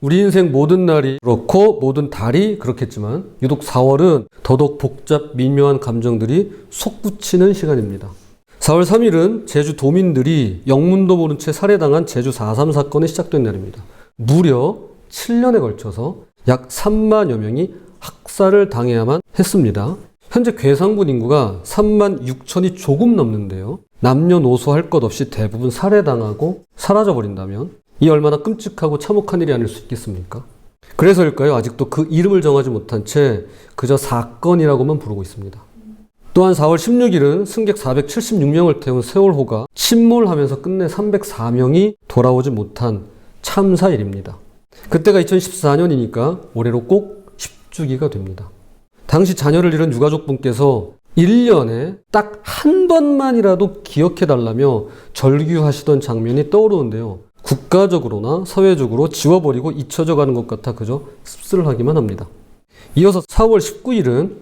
우리 인생 모든 날이 그렇고 모든 달이 그렇겠지만 유독 4월은 더더욱 복잡 미묘한 감정들이 솟구치는 시간입니다. 4월 3일은 제주 도민들이 영문도 모른 채 살해당한 제주 4.3 사건이 시작된 날입니다. 무려 7년에 걸쳐서 약 3만여 명이 학살을 당해야만 했습니다. 현재 괴상군 인구가 3만 6천이 조금 넘는데요. 남녀노소 할 것 없이 대부분 살해당하고 사라져버린다면 이 얼마나 끔찍하고 참혹한 일이 아닐 수 있겠습니까? 그래서일까요? 아직도 그 이름을 정하지 못한 채 그저 사건이라고만 부르고 있습니다. 또한 4월 16일은 승객 476명을 태운 세월호가 침몰하면서 끝내 304명이 돌아오지 못한 참사일입니다. 그때가 2014년이니까 올해로 꼭 10주기가 됩니다. 당시 자녀를 잃은 유가족분께서 1년에 딱 한 번만이라도 기억해달라며 절규하시던 장면이 떠오르는데요. 국가적으로나 사회적으로 지워버리고 잊혀져 가는 것 같아 그저 씁쓸하기만 합니다. 이어서 4월 19일은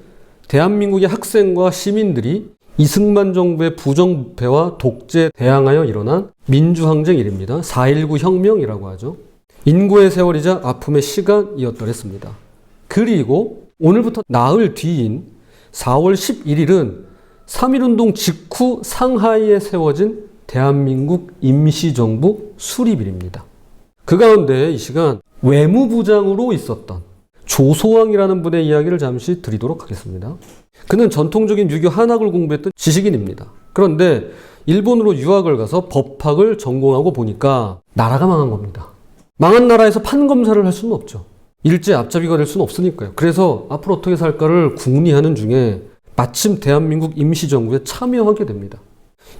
대한민국의 학생과 시민들이 이승만 정부의 부정부패와 독재에 대항하여 일어난 민주항쟁일입니다. 4.19 혁명이라고 하죠. 인고의 세월이자 아픔의 시간이었더랬습니다. 그리고 오늘부터 나흘 뒤인 4월 11일은 3.1운동 직후 상하이에 세워진 대한민국 임시정부 수립일입니다. 그 가운데 이 시간 외무부장으로 있었던 조소왕이라는 분의 이야기를 잠시 드리도록 하겠습니다. 그는 전통적인 유교 한학을 공부했던 지식인입니다. 그런데 일본으로 유학을 가서 법학을 전공하고 보니까 나라가 망한 겁니다. 망한 나라에서 판검사를 할 수는 없죠. 일제 앞잡이가 될 수는 없으니까요. 그래서 앞으로 어떻게 살까를 궁리하는 중에 마침 대한민국 임시정부에 참여하게 됩니다.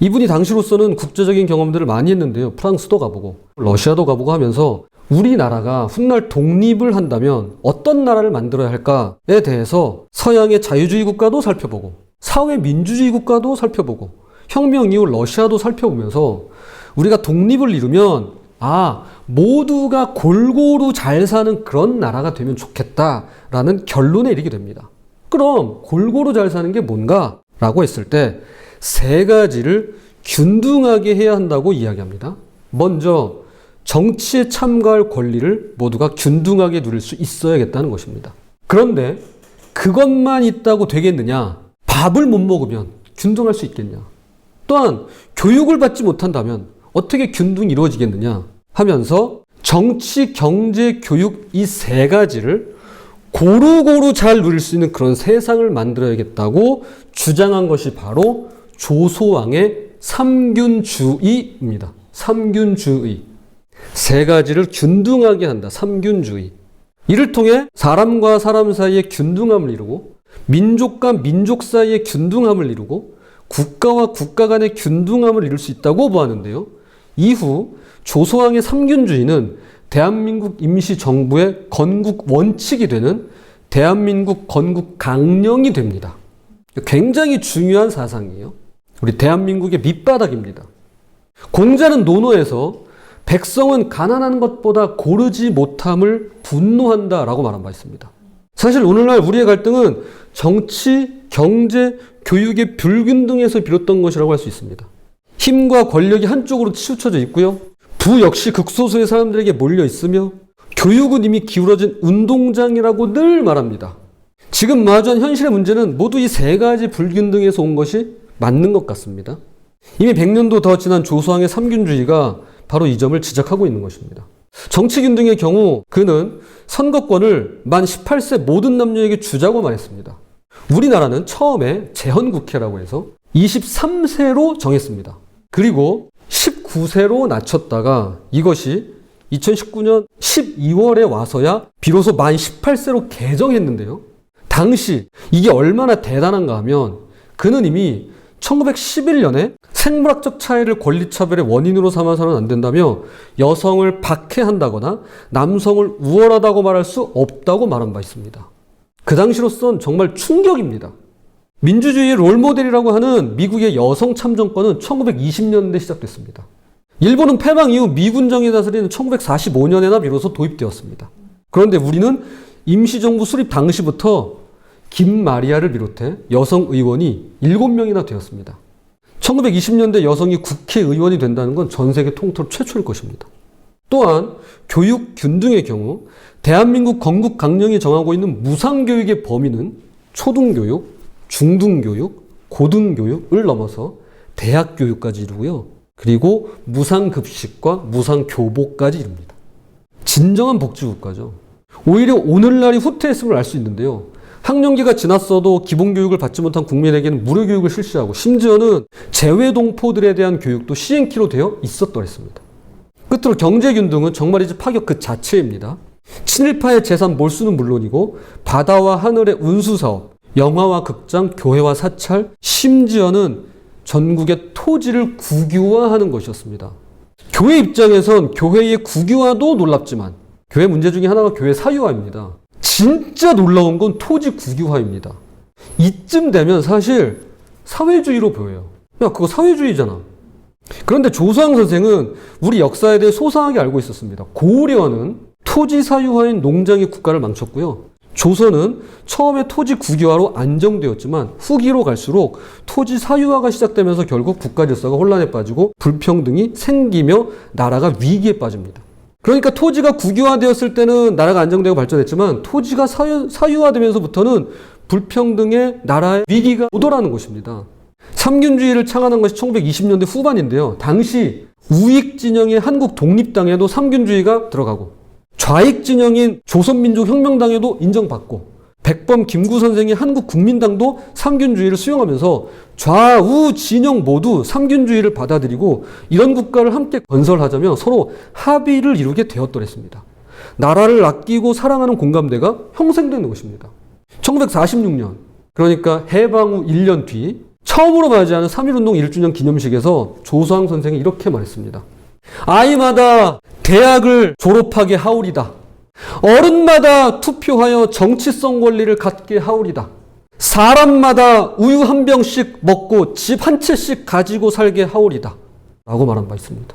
이분이 당시로서는 국제적인 경험들을 많이 했는데요. 프랑스도 가보고 러시아도 가보고 하면서 우리나라가 훗날 독립을 한다면 어떤 나라를 만들어야 할까에 대해서 서양의 자유주의 국가도 살펴보고 사회 민주주의 국가도 살펴보고 혁명 이후 러시아도 살펴보면서 우리가 독립을 이루면 아 모두가 골고루 잘 사는 그런 나라가 되면 좋겠다라는 결론에 이르게 됩니다. 그럼 골고루 잘 사는 게 뭔가? 라고 했을 때 세 가지를 균등하게 해야 한다고 이야기합니다. 먼저 정치에 참가할 권리를 모두가 균등하게 누릴 수 있어야겠다는 것입니다. 그런데 그것만 있다고 되겠느냐? 밥을 못 먹으면 균등할 수 있겠냐? 또한 교육을 받지 못한다면 어떻게 균등이 이루어지겠느냐? 하면서 정치, 경제, 교육 이 세 가지를 고루고루 잘 누릴 수 있는 그런 세상을 만들어야겠다고 주장한 것이 바로 조소왕의 삼균주의입니다. 삼균주의. 세 가지를 균등하게 한다. 삼균주의. 이를 통해 사람과 사람 사이의 균등함을 이루고 민족과 민족 사이의 균등함을 이루고 국가와 국가 간의 균등함을 이룰 수 있다고 보았는데요. 이후 조소왕의 삼균주의는 대한민국 임시정부의 건국 원칙이 되는 대한민국 건국 강령이 됩니다. 굉장히 중요한 사상이에요. 우리 대한민국의 밑바닥입니다. 공자는 논어에서 백성은 가난한 것보다 고르지 못함을 분노한다 라고 말한 바 있습니다. 사실 오늘날 우리의 갈등은 정치, 경제, 교육의 불균등에서 비롯된 것이라고 할 수 있습니다. 힘과 권력이 한쪽으로 치우쳐져 있고요. 부 역시 극소수의 사람들에게 몰려 있으며 교육은 이미 기울어진 운동장이라고 늘 말합니다. 지금 마주한 현실의 문제는 모두 이 세 가지 불균등에서 온 것이 맞는 것 같습니다. 이미 100년도 더 지난 조소왕의 삼균주의가 바로 이 점을 지적하고 있는 것입니다. 정치균 등의 경우 그는 선거권을 만 18세 모든 남녀에게 주자고 말했습니다. 우리나라는 처음에 재헌국회라고 해서 23세로 정했습니다. 그리고 19세로 낮췄다가 이것이 2019년 12월에 와서야 비로소 만 18세로 개정했는데요. 당시 이게 얼마나 대단한가 하면 그는 이미 1911년에 생물학적 차이를 권리차별의 원인으로 삼아서는 안 된다며 여성을 박해한다거나 남성을 우월하다고 말할 수 없다고 말한 바 있습니다. 그 당시로선 정말 충격입니다. 민주주의의 롤모델이라고 하는 미국의 여성 참정권은 1920년대 시작됐습니다. 일본은 패망 이후 미군정이 다스리는 1945년에나 비로소 도입되었습니다. 그런데 우리는 임시정부 수립 당시부터 김마리아를 비롯해 여성 의원이 7명이나 되었습니다. 1920년대 여성이 국회의원이 된다는 건 전 세계 통틀어 최초일 것입니다. 또한 교육 균등의 경우 대한민국 건국 강령이 정하고 있는 무상교육의 범위는 초등교육, 중등교육, 고등교육을 넘어서 대학교육까지 이루고요. 그리고 무상급식과 무상교복까지 이룹니다. 진정한 복지국가죠. 오히려 오늘날이 후퇴했음을 알 수 있는데요. 학령기가 지났어도 기본교육을 받지 못한 국민에게는 무료교육을 실시하고 심지어는 재외동포들에 대한 교육도 시행키로 되어 있었더랬습니다. 끝으로 경제균등은 정말이지 파격 그 자체입니다. 친일파의 재산 몰수는 물론이고 바다와 하늘의 운수사업, 영화와 극장, 교회와 사찰, 심지어는 전국의 토지를 국유화하는 것이었습니다. 교회 입장에선 교회의 국유화도 놀랍지만 교회 문제 중에 하나가 교회 사유화입니다. 진짜 놀라운 건 토지 국유화입니다. 이쯤 되면 사실 사회주의로 보여요. 야, 그거 사회주의잖아. 그런데 조수왕 선생은 우리 역사에 대해 소상하게 알고 있었습니다. 고려는 토지 사유화인 농장의 국가를 망쳤고요. 조선은 처음에 토지 국유화로 안정되었지만 후기로 갈수록 토지 사유화가 시작되면서 결국 국가 질서가 혼란에 빠지고 불평등이 생기며 나라가 위기에 빠집니다. 그러니까 토지가 국유화되었을 때는 나라가 안정되고 발전했지만 토지가 사유, 사유화되면서부터는 불평등의 나라의 위기가 오더라는 것입니다. 삼균주의를 창안한 것이 1920년대 후반인데요. 당시 우익 진영의 한국 독립당에도 삼균주의가 들어가고 좌익 진영인 조선민족혁명당에도 인정받고 백범 김구 선생의 한국 국민당도 삼균주의를 수용하면서 좌우 진영 모두 삼균주의를 받아들이고 이런 국가를 함께 건설하자며 서로 합의를 이루게 되었더랬습니다. 나라를 아끼고 사랑하는 공감대가 형성되는 것입니다. 1946년 그러니까 해방 후 1년 뒤 처음으로 맞이하는 3.1운동 1주년 기념식에서 조수왕 선생이 이렇게 말했습니다. 아이마다 대학을 졸업하게 하오리다. 어른마다 투표하여 정치성 권리를 갖게 하오리다. 사람마다 우유 한 병씩 먹고 집 한 채씩 가지고 살게 하오리다. 라고 말한 바 있습니다.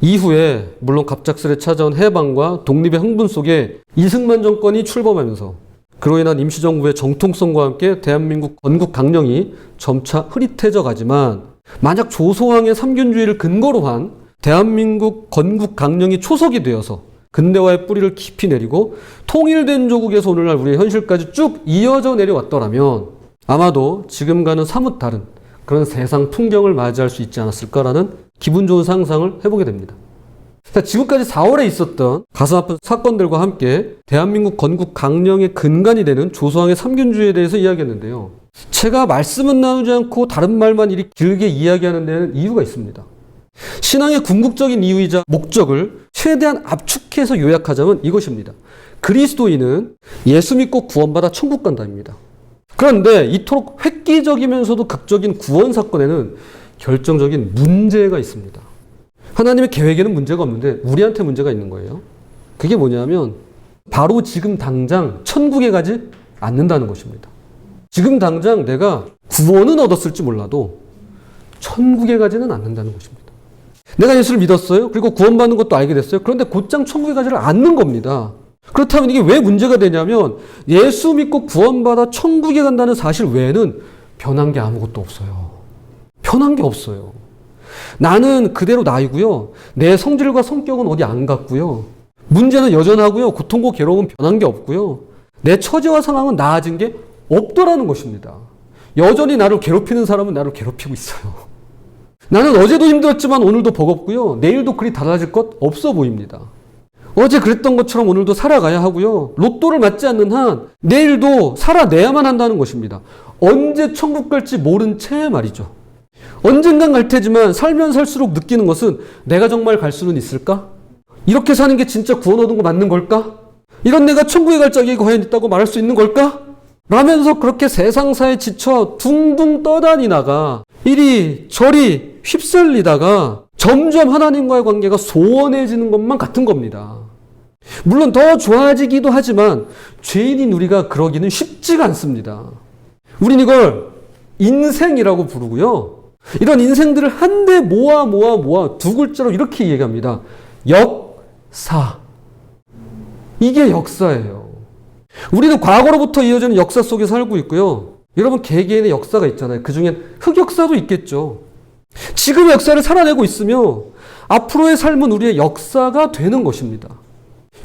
이후에 물론 갑작스레 찾아온 해방과 독립의 흥분 속에 이승만 정권이 출범하면서 그로 인한 임시정부의 정통성과 함께 대한민국 건국 강령이 점차 흐릿해져 가지만 만약 조소왕의 삼균주의를 근거로 한 대한민국 건국 강령이 초석이 되어서 근대화의 뿌리를 깊이 내리고 통일된 조국에서 오늘날 우리의 현실까지 쭉 이어져 내려왔더라면 아마도 지금과는 사뭇 다른 그런 세상 풍경을 맞이할 수 있지 않았을까라는 기분 좋은 상상을 해보게 됩니다. 자, 지금까지 4월에 있었던 가슴 아픈 사건들과 함께 대한민국 건국 강령의 근간이 되는 조소왕의 삼균주의에 대해서 이야기했는데요. 제가 말씀은 나누지 않고 다른 말만 이리 길게 이야기하는 데는 이유가 있습니다. 신앙의 궁극적인 이유이자 목적을 최대한 압축해서 요약하자면 이것입니다. 그리스도인은 예수 믿고 구원받아 천국 간다입니다. 그런데 이토록 획기적이면서도 극적인 구원 사건에는 결정적인 문제가 있습니다. 하나님의 계획에는 문제가 없는데 우리한테 문제가 있는 거예요. 그게 뭐냐면 바로 지금 당장 천국에 가지 않는다는 것입니다. 지금 당장 내가 구원은 얻었을지 몰라도 천국에 가지는 않는다는 것입니다. 내가 예수를 믿었어요. 그리고 구원받는 것도 알게 됐어요. 그런데 곧장 천국에 가지를 않는 겁니다. 그렇다면 이게 왜 문제가 되냐면 예수 믿고 구원받아 천국에 간다는 사실 외에는 변한 게 아무것도 없어요. 변한 게 없어요. 나는 그대로 나이고요. 내 성질과 성격은 어디 안 갔고요. 문제는 여전하고요. 고통과 괴로움은 변한 게 없고요. 내 처지와 상황은 나아진 게 없더라는 것입니다. 여전히 나를 괴롭히는 사람은 나를 괴롭히고 있어요. 나는 어제도 힘들었지만 오늘도 버겁고요. 내일도 그리 달라질 것 없어 보입니다. 어제 그랬던 것처럼 오늘도 살아가야 하고요. 로또를 맞지 않는 한 내일도 살아내야만 한다는 것입니다. 언제 천국 갈지 모른 채 말이죠. 언젠간 갈 테지만 살면 살수록 느끼는 것은 내가 정말 갈 수는 있을까? 이렇게 사는 게 진짜 구원 얻은 거 맞는 걸까? 이런 내가 천국에 갈 자격이 과연 있다고 말할 수 있는 걸까? 라면서 그렇게 세상사에 지쳐 둥둥 떠다니다가 이리 저리 휩쓸리다가 점점 하나님과의 관계가 소원해지는 것만 같은 겁니다. 물론 더 좋아지기도 하지만 죄인인 우리가 그러기는 쉽지가 않습니다. 우린 이걸 인생이라고 부르고요. 이런 인생들을 한데 모아 모아 모아 두 글자로 이렇게 얘기합니다. 역사. 이게 역사예요. 우리는 과거로부터 이어지는 역사 속에 살고 있고요. 여러분 개개인의 역사가 있잖아요. 그 중엔 흑역사도 있겠죠. 지금의 역사를 살아내고 있으며 앞으로의 삶은 우리의 역사가 되는 것입니다.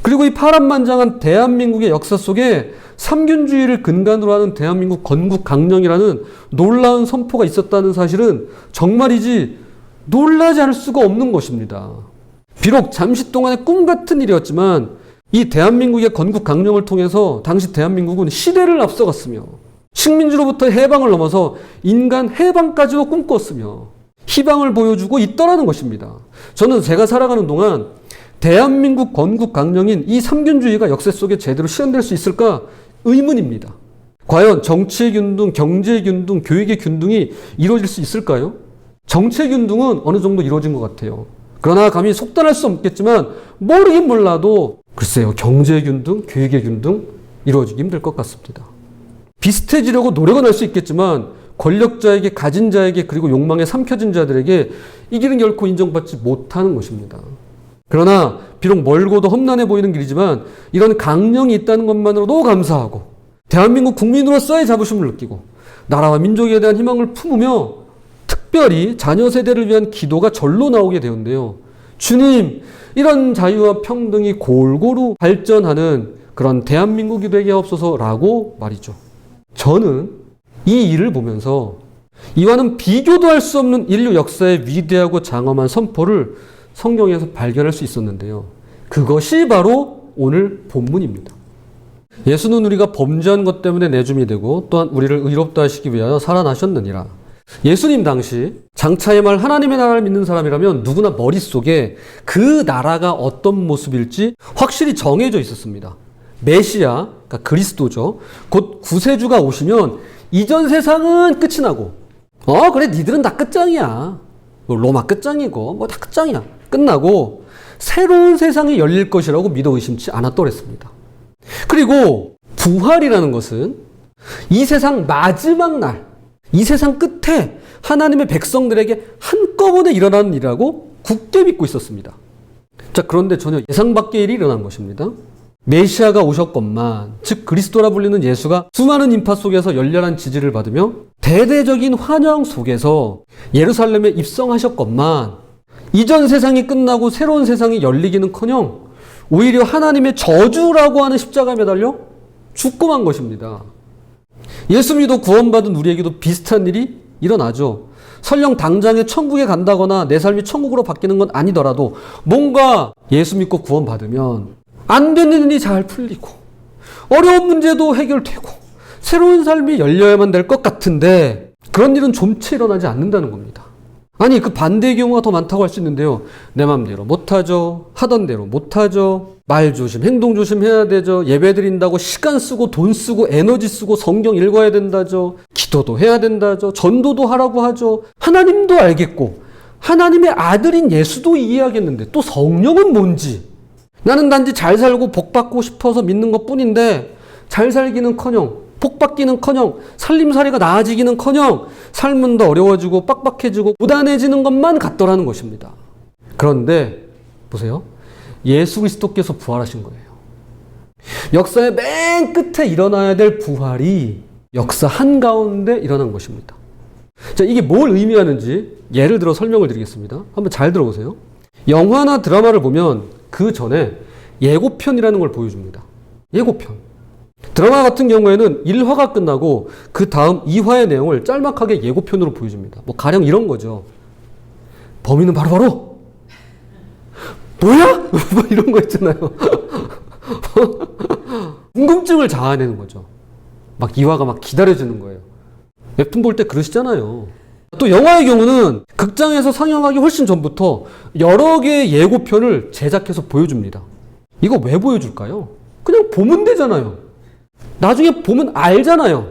그리고 이 파란만장한 대한민국의 역사 속에 삼균주의를 근간으로 하는 대한민국 건국 강령이라는 놀라운 선포가 있었다는 사실은 정말이지 놀라지 않을 수가 없는 것입니다. 비록 잠시 동안의 꿈 같은 일이었지만 이 대한민국의 건국 강령을 통해서 당시 대한민국은 시대를 앞서갔으며 식민지로부터 해방을 넘어서 인간 해방까지도 꿈꿨으며 희망을 보여주고 있더라는 것입니다. 저는 제가 살아가는 동안 대한민국 건국 강령인 이 삼균주의가 역사 속에 제대로 실현될 수 있을까 의문입니다. 과연 정치의 균등, 경제의 균등, 교육의 균등이 이루어질 수 있을까요? 정치의 균등은 어느 정도 이루어진 것 같아요. 그러나 감히 속단할 수 없겠지만 모르긴 몰라도 글쎄요 경제의 균등, 교육의 균등 이루어지기 힘들 것 같습니다. 비슷해지려고 노력은 할 수 있겠지만 권력자에게 가진 자에게 그리고 욕망에 삼켜진 자들에게 이 길은 결코 인정받지 못하는 것입니다. 그러나 비록 멀고도 험난해 보이는 길이지만 이런 강령이 있다는 것만으로도 감사하고 대한민국 국민으로서의 자부심을 느끼고 나라와 민족에 대한 희망을 품으며 특별히 자녀 세대를 위한 기도가 절로 나오게 되었는데요. 주님, 이런 자유와 평등이 골고루 발전하는 그런 대한민국이 되게 하옵소서라고 말이죠. 저는 이 일을 보면서 이와는 비교도 할 수 없는 인류 역사의 위대하고 장엄한 선포를 성경에서 발견할 수 있었는데요. 그것이 바로 오늘 본문입니다. 예수는 우리가 범죄한 것 때문에 내줌이 되고 또한 우리를 의롭다 하시기 위하여 살아나셨느니라. 예수님 당시 장차의 말 하나님의 나라를 믿는 사람이라면 누구나 머릿속에 그 나라가 어떤 모습일지 확실히 정해져 있었습니다. 메시아, 그러니까 그리스도죠. 곧 구세주가 오시면 이전 세상은 끝이 나고 어 그래 니들은 다 끝장이야. 뭐 로마 끝장이고 뭐 다 끝장이야. 끝나고 새로운 세상이 열릴 것이라고 믿어 의심치 않았더랬습니다. 그리고 부활이라는 것은 이 세상 마지막 날, 이 세상 끝에 하나님의 백성들에게 한꺼번에 일어나는 일이라고 굳게 믿고 있었습니다. 자, 그런데 전혀 예상 밖의 일이 일어난 것입니다. 메시아가 오셨건만, 즉 그리스도라 불리는 예수가 수많은 인파 속에서 열렬한 지지를 받으며 대대적인 환영 속에서 예루살렘에 입성하셨건만 이전 세상이 끝나고 새로운 세상이 열리기는커녕 오히려 하나님의 저주라고 하는 십자가에 매달려 죽고 만 것입니다. 예수 믿어 구원받은 우리에게도 비슷한 일이 일어나죠. 설령 당장에 천국에 간다거나 내 삶이 천국으로 바뀌는 건 아니더라도 뭔가 예수 믿고 구원받으면 안 되는 일이 잘 풀리고 어려운 문제도 해결되고 새로운 삶이 열려야만 될 것 같은데 그런 일은 좀채 일어나지 않는다는 겁니다. 아니 그 반대의 경우가 더 많다고 할 수 있는데요. 내 맘대로 못하죠. 하던 대로 못하죠. 말 조심, 행동 조심해야 되죠. 예배 드린다고 시간 쓰고 돈 쓰고 에너지 쓰고 성경 읽어야 된다죠. 기도도 해야 된다죠. 전도도 하라고 하죠. 하나님도 알겠고 하나님의 아들인 예수도 이해하겠는데 또 성령은 뭔지 나는 단지 잘 살고 복 받고 싶어서 믿는 것 뿐인데 잘 살기는 커녕 복 받기는 커녕 살림살이가 나아지기는 커녕 삶은 더 어려워지고 빡빡해지고 고단해지는 것만 같더라는 것입니다. 그런데 보세요. 예수 그리스도께서 부활하신 거예요. 역사의 맨 끝에 일어나야 될 부활이 역사 한가운데 일어난 것입니다. 자, 이게 뭘 의미하는지 예를 들어 설명을 드리겠습니다. 한번 잘 들어보세요. 영화나 드라마를 보면 그 전에 예고편이라는 걸 보여줍니다. 예고편. 드라마 같은 경우에는 1화가 끝나고 그 다음 2화의 내용을 짤막하게 예고편으로 보여줍니다. 뭐 가령 이런 거죠. 범인은 바로바로 뭐야? 뭐 이런 거 있잖아요. 궁금증을 자아내는 거죠. 막 2화가 막 기다려지는 거예요. 웹툰 볼 때 그러시잖아요. 또 영화의 경우는 극장에서 상영하기 훨씬 전부터 여러 개의 예고편을 제작해서 보여줍니다. 이거 왜 보여줄까요? 그냥 보면 되잖아요. 나중에 보면 알잖아요.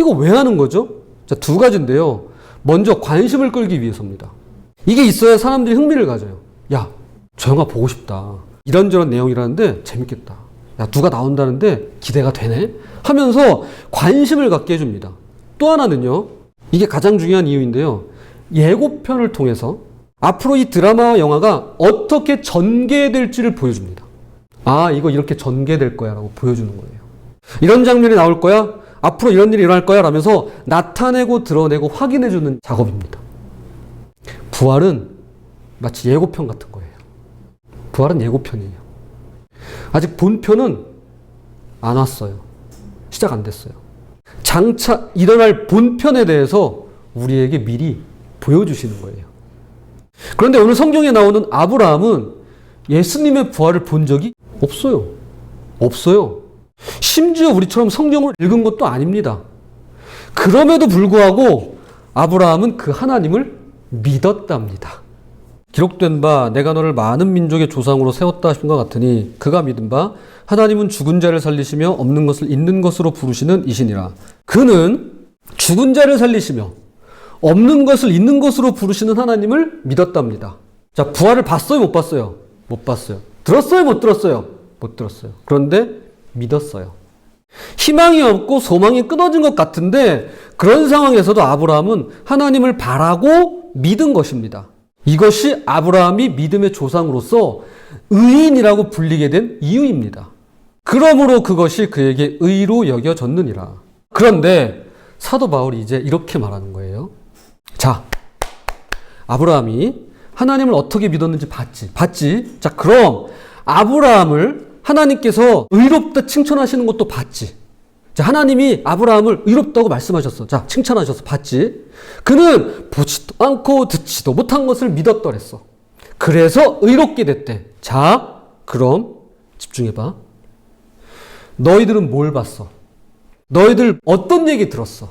이거 왜 하는 거죠? 자, 두 가지인데요. 먼저 관심을 끌기 위해서입니다. 이게 있어야 사람들이 흥미를 가져요. 야, 저 영화 보고 싶다. 이런저런 내용이라는데 재밌겠다. 야, 누가 나온다는데 기대가 되네? 하면서 관심을 갖게 해줍니다. 또 하나는요. 이게 가장 중요한 이유인데요. 예고편을 통해서 앞으로 이 드라마와 영화가 어떻게 전개될지를 보여줍니다. 아, 이거 이렇게 전개될 거야 라고 보여주는 거예요. 이런 장면이 나올 거야? 앞으로 이런 일이 일어날 거야? 라면서 나타내고 드러내고 확인해주는 작업입니다. 부활은 마치 예고편 같은 거예요. 부활은 예고편이에요. 아직 본편은 안 왔어요. 시작 안 됐어요. 장차 일어날 본편에 대해서 우리에게 미리 보여주시는 거예요. 그런데 오늘 성경에 나오는 아브라함은 예수님의 부활을 본 적이 없어요. 없어요. 심지어 우리처럼 성경을 읽은 것도 아닙니다. 그럼에도 불구하고 아브라함은 그 하나님을 믿었답니다. 기록된 바 내가 너를 많은 민족의 조상으로 세웠다 하신 것 같으니 그가 믿은 바 하나님은 죽은 자를 살리시며 없는 것을 있는 것으로 부르시는 이시니라. 그는 죽은 자를 살리시며 없는 것을 있는 것으로 부르시는 하나님을 믿었답니다. 자, 부활을 봤어요, 못 봤어요? 못 봤어요. 들었어요, 못 들었어요? 못 들었어요. 그런데 믿었어요. 희망이 없고 소망이 끊어진 것 같은데 그런 상황에서도 아브라함은 하나님을 바라고 믿은 것입니다. 이것이 아브라함이 믿음의 조상으로서 의인이라고 불리게 된 이유입니다. 그러므로 그것이 그에게 의로 여겨졌느니라. 그런데 사도 바울이 이제 이렇게 말하는 거예요. 자, 아브라함이 하나님을 어떻게 믿었는지 봤지. 봤지. 자, 그럼 아브라함을 하나님께서 의롭다 칭찬하시는 것도 봤지. 자, 하나님이 아브라함을 의롭다고 말씀하셨어. 자, 칭찬하셨어. 봤지. 그는 보지도 않고 듣지도 못한 것을 믿었더랬어. 그래서 의롭게 됐대. 자, 그럼 집중해봐. 너희들은 뭘 봤어? 너희들 어떤 얘기 들었어?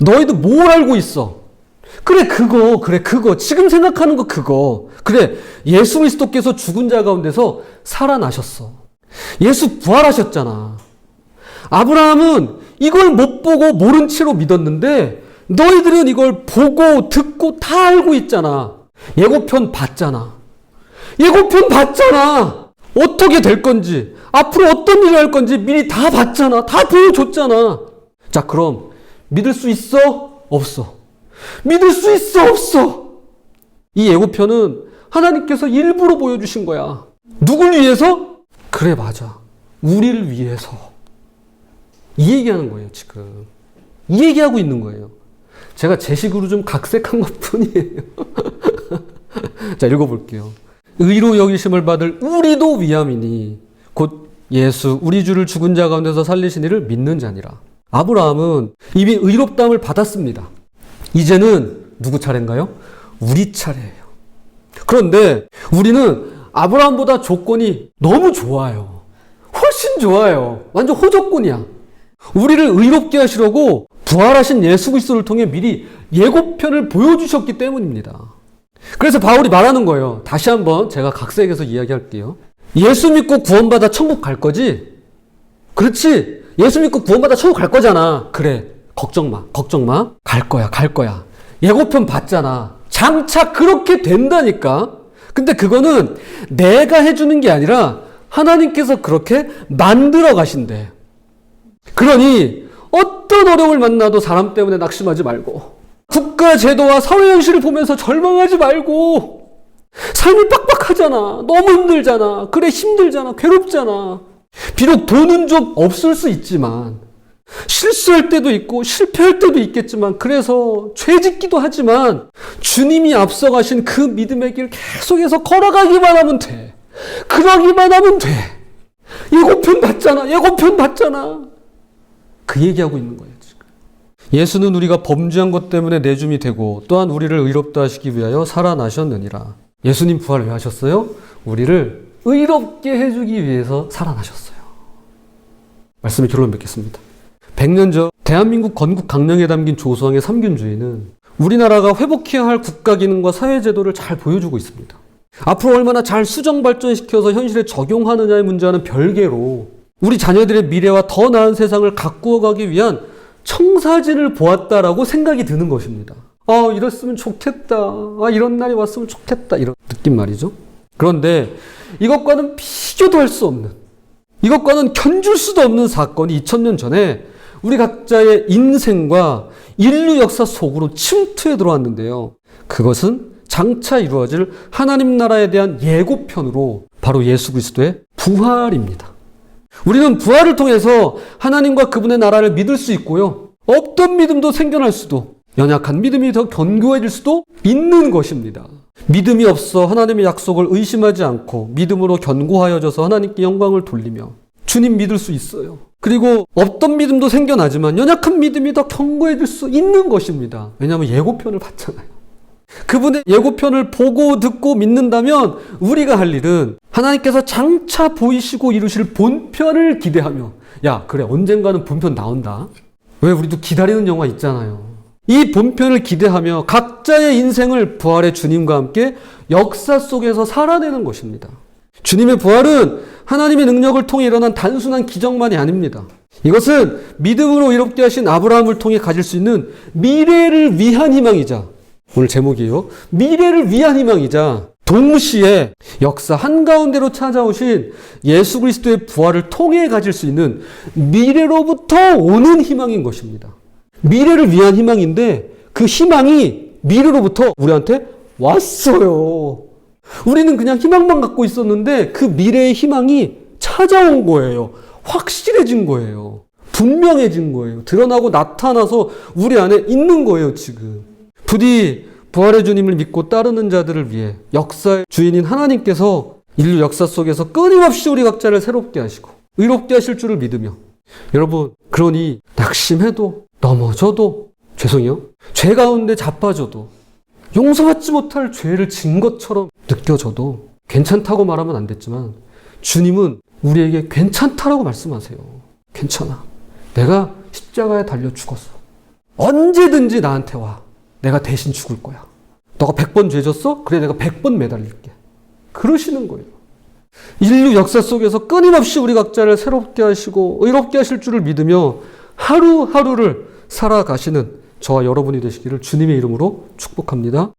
너희들 뭘 알고 있어? 그래 그거 그래 그거 지금 생각하는 거 그거 그래 예수 그리스도께서 죽은 자 가운데서 살아나셨어 예수 부활하셨잖아 아브라함은 이걸 못 보고 모른 채로 믿었는데 너희들은 이걸 보고 듣고 다 알고 있잖아. 예고편 봤잖아. 예고편 봤잖아. 어떻게 될 건지 앞으로 어떤 일을 할 건지 미리 다 봤잖아. 다 보여줬잖아. 자 그럼 믿을 수 있어? 없어? 믿을 수 있어? 없어? 이 예고편은 하나님께서 일부러 보여주신 거야. 누굴 위해서? 그래 맞아. 우리를 위해서 이 얘기하는 거예요 지금 이 얘기하고 있는 거예요 제가 제 식으로 좀 각색한 것 뿐이에요 자 읽어볼게요 의로 여기심을 받을 우리도 위함이니 곧 예수 우리 주를 죽은 자 가운데서 살리신 이를 믿는 자니라 아브라함은 이미 의롭다함을 받았습니다 이제는 누구 차례인가요? 우리 차례예요. 그런데 우리는 아브라함보다 조건이 너무 좋아요. 훨씬 좋아요. 완전 호조건이야. 우리를 의롭게 하시려고 부활하신 예수 그리스도를 통해 미리 예고편을 보여주셨기 때문입니다. 그래서 바울이 말하는 거예요. 다시 한번 제가 각색해서 이야기할게요. 예수 믿고 구원받아 천국 갈 거지? 그렇지. 예수 믿고 구원받아 천국 갈 거잖아. 그래. 걱정 마. 걱정 마. 갈 거야. 갈 거야. 예고편 봤잖아. 장차 그렇게 된다니까. 근데 그거는 내가 해주는 게 아니라 하나님께서 그렇게 만들어 가신대. 그러니 어떤 어려움을 만나도 사람 때문에 낙심하지 말고 국가 제도와 사회 현실을 보면서 절망하지 말고 삶이 빡빡하잖아. 너무 힘들잖아. 그래 힘들잖아. 괴롭잖아. 비록 돈은 좀 없을 수 있지만 실수할 때도 있고 실패할 때도 있겠지만 그래서 죄짓기도 하지만 주님이 앞서가신 그 믿음의 길 계속해서 걸어가기만 하면 돼. 그러기만 하면 돼. 예고편 봤잖아. 예고편 봤잖아. 그 얘기하고 있는 거예요. 지금. 예수는 우리가 범죄한 것 때문에 내줌이 되고 또한 우리를 의롭다 하시기 위하여 살아나셨느니라. 예수님 부활 왜 하셨어요? 우리를 의롭게 해주기 위해서 살아나셨어요. 말씀의 결론 맺겠습니다. 100년 전 대한민국 건국 강령에 담긴 조서왕의 삼균주의는 우리나라가 회복해야 할 국가 기능과 사회 제도를 잘 보여주고 있습니다. 앞으로 얼마나 잘 수정 발전시켜서 현실에 적용하느냐의 문제와는 별개로 우리 자녀들의 미래와 더 나은 세상을 가꾸어 가기 위한 청사진을 보았다라고 생각이 드는 것입니다. 아, 이랬으면 좋겠다. 아, 이런 날이 왔으면 좋겠다. 이런 느낌 말이죠. 그런데 이것과는 비교도 할 수 없는, 이것과는 견줄 수도 없는 사건이 2000년 전에 우리 각자의 인생과 인류 역사 속으로 침투해 들어왔는데요. 그것은 장차 이루어질 하나님 나라에 대한 예고편으로 바로 예수 그리스도의 부활입니다. 우리는 부활을 통해서 하나님과 그분의 나라를 믿을 수 있고요. 없던 믿음도 생겨날 수도, 연약한 믿음이 더 견고해질 수도 있는 것입니다. 믿음이 없어 하나님의 약속을 의심하지 않고 믿음으로 견고하여져서 하나님께 영광을 돌리며 주님 믿을 수 있어요. 그리고 없던 믿음도 생겨나지만 연약한 믿음이 더 견고해질 수 있는 것입니다. 왜냐하면 예고편을 봤잖아요. 그분의 예고편을 보고 듣고 믿는다면 우리가 할 일은 하나님께서 장차 보이시고 이루실 본편을 기대하며 야 그래 언젠가는 본편 나온다. 왜 우리도 기다리는 영화 있잖아요. 이 본편을 기대하며 각자의 인생을 부활의 주님과 함께 역사 속에서 살아내는 것입니다. 주님의 부활은 하나님의 능력을 통해 일어난 단순한 기적만이 아닙니다. 이것은 믿음으로 이롭게 하신 아브라함을 통해 가질 수 있는 미래를 위한 희망이자 오늘 제목이에요. 미래를 위한 희망이자 동시에 역사 한가운데로 찾아오신 예수 그리스도의 부활을 통해 가질 수 있는 미래로부터 오는 희망인 것입니다. 미래를 위한 희망인데 그 희망이 미래로부터 우리한테 왔어요. 우리는 그냥 희망만 갖고 있었는데 그 미래의 희망이 찾아온 거예요. 확실해진 거예요. 분명해진 거예요. 드러나고 나타나서 우리 안에 있는 거예요, 지금. 부디 부활의 주님을 믿고 따르는 자들을 위해 역사의 주인인 하나님께서 인류 역사 속에서 끊임없이 우리 각자를 새롭게 하시고 의롭게 하실 줄을 믿으며 여러분, 그러니 낙심해도 넘어져도 죄송해요. 죄 가운데 자빠져도 용서받지 못할 죄를 진 것처럼 느껴져도 괜찮다고 말하면 안 됐지만 주님은 우리에게 괜찮다라고 말씀하세요. 괜찮아. 내가 십자가에 달려 죽었어. 언제든지 나한테 와. 내가 대신 죽을 거야. 너가 100번 죄졌어? 그래, 내가 100번 매달릴게. 그러시는 거예요. 인류 역사 속에서 끊임없이 우리 각자를 새롭게 하시고 의롭게 하실 줄을 믿으며 하루하루를 살아가시는 저와 여러분이 되시기를 주님의 이름으로 축복합니다.